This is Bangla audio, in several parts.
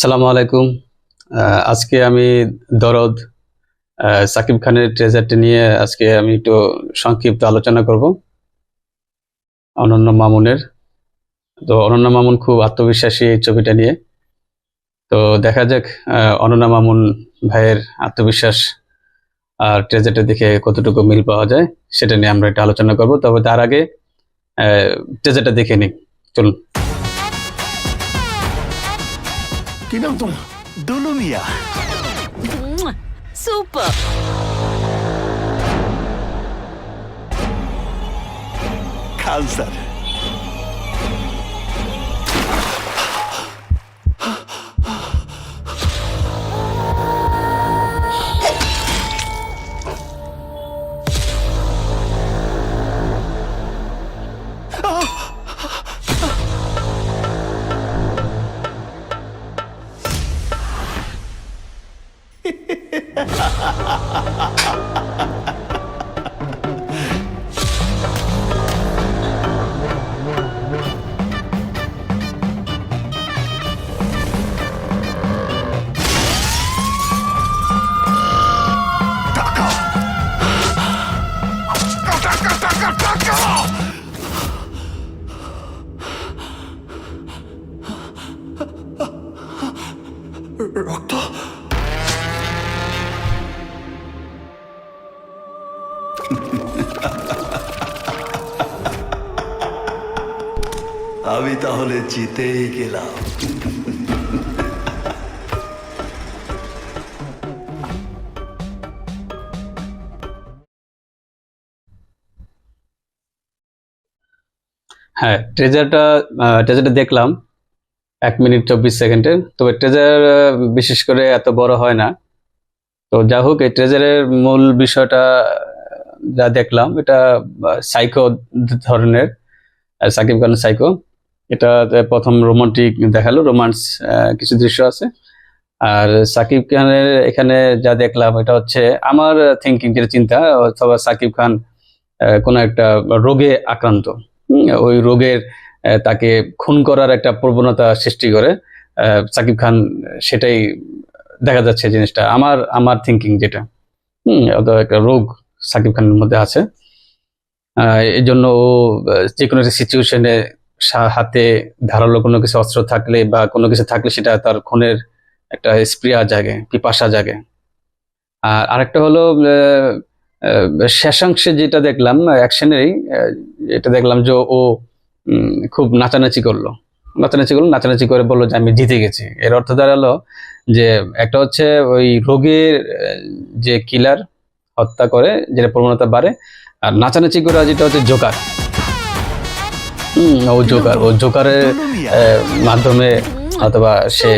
সালামু আলাইকুম। আজকে আমি দরদ সাকিব খানের ট্রেজারটি নিয়ে আজকে আমি একটু সংক্ষিপ্ত আলোচনা করব, অনন্য মামুনের। তো অনন্য মামুন খুব আত্মবিশ্বাসী এই ছবিটা নিয়ে। তো দেখা যাক অনন্য মামুন ভাইয়ের আত্মবিশ্বাস আর ট্রেজারটা দেখে কতটুকু মিল পাওয়া যায় সেটা নিয়ে আমরা একটু আলোচনা করব। তবে তার আগে ট্রেজারটা দেখে নিই। চলুন। কি নাম তোমার দুলু মিয়া সুপার খান স্যার ロット আমি তাহলে জিতেই গেলাম। হ্যাঁ ট্রেজারটা ট্রেজারটা দেখলাম। এক মিনিট চব্বিশ সেকেন্ডের তবে ট্রেজার বিশেষ করে এত বড় হয় না। তো যা হোক, এই ট্রেজারের মূল বিষয়টা যা দেখলাম, এটা সাইকো ধরনের সাকিব খান সাইকো এটা প্রথম রোমান্টিক দেখাল রোমান্স কিছু দৃশ্য আছে। আর সাকিব খানের এখানে যা দেখলাম, এটা হচ্ছে আমার থিঙ্কিং যেটা চিন্তা, অথবা সাকিব খান কোনো একটা রোগে আক্রান্ত। ওই রোগের তাকে খুন করার একটা প্রবণতা সৃষ্টি করে সাকিব খান সেটাই দেখা যাচ্ছে জিনিসটা, আমার আমার থিঙ্কিং যেটা। হুম একটা রোগ সাকিব খানের মধ্যে আছে। এই জন্য ও যে কোনো একটা সিচুয়েশনে হাতে ধারালো কোনো কিছু অস্ত্র থাকলে বা কোনো কিছু থাকলে সেটা তার খুনের একটা স্প্রিয়া জাগে, পিপাসা জাগে। আর আরেকটা হলো শেষাংশে যেটা দেখলাম, অ্যাকশনেরই এটা দেখলাম যে ও খুব নাচানাচি করল। নাচানাচি করল, নাচানাচি করে বলল যে, আমি জিতে গেছি। এর অর্থ দাঁড়াল যে, একটা হচ্ছে ওই রোগের যে কিলার হত্যা করে, যেটা প্রবণতা বাড়ে, আর নাচানাচি করে যেটা হচ্ছে জোকার। ও জোকার ও জোকারের মাধ্যমে অথবা সে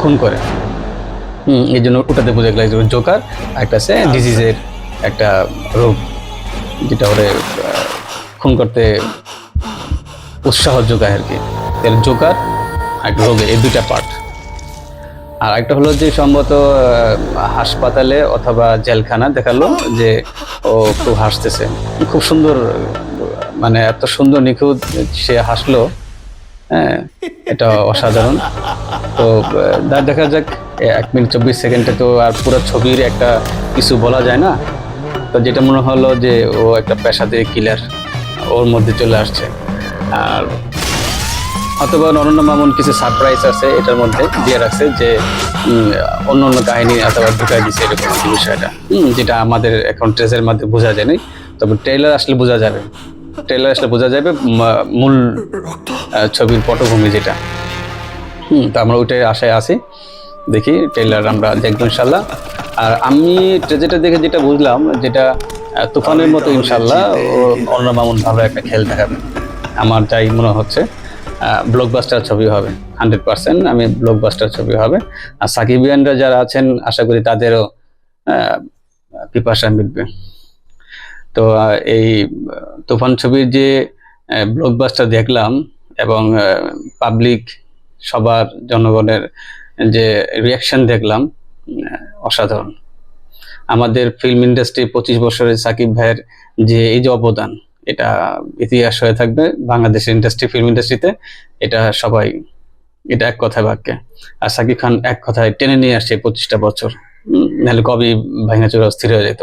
খুন করে। হুম এই জন্য ওটাতে বোঝা গেল জোকার একটা আছে ডিজিজের একটা রোগ যেটা ওরে খুন করতে উৎসাহ যোগায় আর কি। এর জোকার আর একটা রোগে এই দুইটা পার্ট আর একটা হলো যে সম্ভবত হাসপাতালে অথবা জেলখানা দেখাল যে ও খুব হাসতেছে। খুব সুন্দর মানে এত সুন্দর নিখুঁত সে হাসলো হ্যাঁ এটা অসাধারণ। তো দেখা যাক এক মিনিট চব্বিশ সেকেন্ডে তো আর পুরো ছবির একটা কিছু বলা যায় না। তো যেটা মনে হলো যে ও একটা পেশাতে কিলার ওর মধ্যে চলে আসছে। আর অথবা অনন্য মামুন কিছু সারপ্রাইজ আছে, এটার মধ্যে দিয়ে রাখছে যে অন্য অন্য কাহিনী অথবা ঢুকাই দিছে এরকম বিষয়টা। যেটা আমাদের এখন ট্রেসের মধ্যে বোঝা যায়নি তবে ট্রেলার আসলে বোঝা যাবে। ট্রেলার আসলে বোঝা যাবে মূল ছবির পটভূমি যেটা। হুম তো আমরা ওইটাই আশায় আছি। দেখি ট্রেলার আমরা দেখব ইনশাল্লাহ। আর আমি যেটা দেখে যেটা বুঝলাম যেটা তুফানের মতো ইনশাল্লাহ ও অন্য মামুন ভালো একটা খেল দেখাবে। আমার যাই মনে হচ্ছে ব্লকবাস্টার ছবি হবে হান্ড্রেড পার্সেন্ট আমি ব্লকবাস্টার ছবি হবে। আর সাকিবিয়ানরা যারা আছেন আশা করি তাদেরও আহ, পিপাসা মিটবে। তো এই তুফান ছবির যে ব্লকবাস্টার দেখলাম এবং পাবলিক সবার, জনগণের যে রিয়াকশন দেখলাম অসাধারণ। আমাদের ফিল্ম ইন্ডাস্ট্রি পঁচিশ বছরের সাকিব ভাইয়ের যে, এই যে অবদান, এটা ইতিহাস হয়ে থাকবে বাংলাদেশের ইন্ডাস্ট্রি ফিল্ম ইন্ডাস্ট্রিতে এটা সবাই, এটা এক কথায় বাক্যে। আর সাকিব খান এক কথায় টেনে নিয়ে আসছে পঁচিশটা বছর। নাহলে কবি ভাঙা চোরা স্থির হয়ে যেত।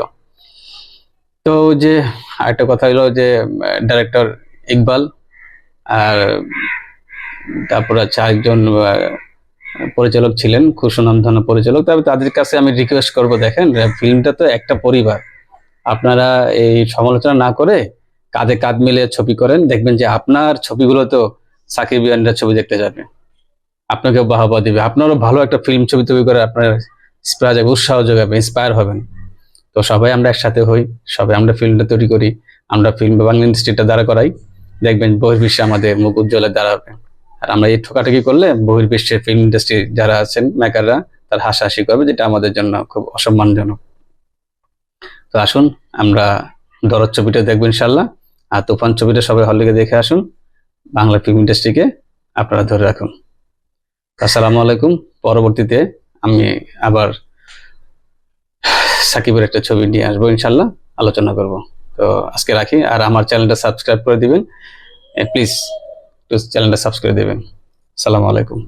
তো যে আরেকটা কথা হলো যে ডাইরেক্টর ইকবাল আর তারপর আছে আরেকজন পরিচালক ছিলেন খুব সুনামধন্য পরিচালক। তবে তাদের কাছে আমি রিকোয়েস্ট করব, দেখেন ফিল্মটা তো একটা পরিবার। আপনারা এই সমালোচনা না করে কাঁধে কাঁধ মিলে ছবি করেন, দেখবেন যে আপনার ছবিগুলো তো সাকিব ইয়ানরা ছবি দেখতে যাবে। আপনাকে বাহবা দিবে। আপনারও ভালো একটা ফিল্ম ছবি তৈরি করে আপনার ইন্সপায়ার উৎসাহ যোগাবে ইন্সপায়ার হবেন। তো সবাই আমরা একসাথে হই, সবাই আমরা ফিল্মটা তৈরি করি, আমরা ফিল্ম বাংলা ইন্ডাস্ট্রিটা দ্বারা করাই। দেখবেন বহির্বিশ্বে আমাদের মুখ উজ্জ্বলের দ্বারা হবে আর আমরা এই ঠোকাটাকি করলে বহির্বিশ্বের ফিল্ম ইন্ডাস্ট্রি যারা আছেন, মেকাররা, তার হাসাহাসি করবে, যেটা আমাদের জন্য খুব অসম্মানজনক। তো আসুন, আমরা দরদ ছবিটা দেখব ইনশাল্লাহ আর তুফান ছবিটা সবাই হল থেকে দেখে আসুন। বাংলা ফিল্ম ইন্ডাস্ট্রিকে আপনারা ধরে রাখুন। আসসালামু আলাইকুম। পরবর্তীতে আমি আবার সাকিবের একটা ছবি নিয়ে আসব, ইনশাল্লাহ আলোচনা করব। তো আজকে রাখি, আর আমার চ্যানেলটা সাবস্ক্রাইব করে দিবেন। প্লিজ চ্যানেলটা সাবস্ক্রাইব দেবেন। সালামু আলাইকুম।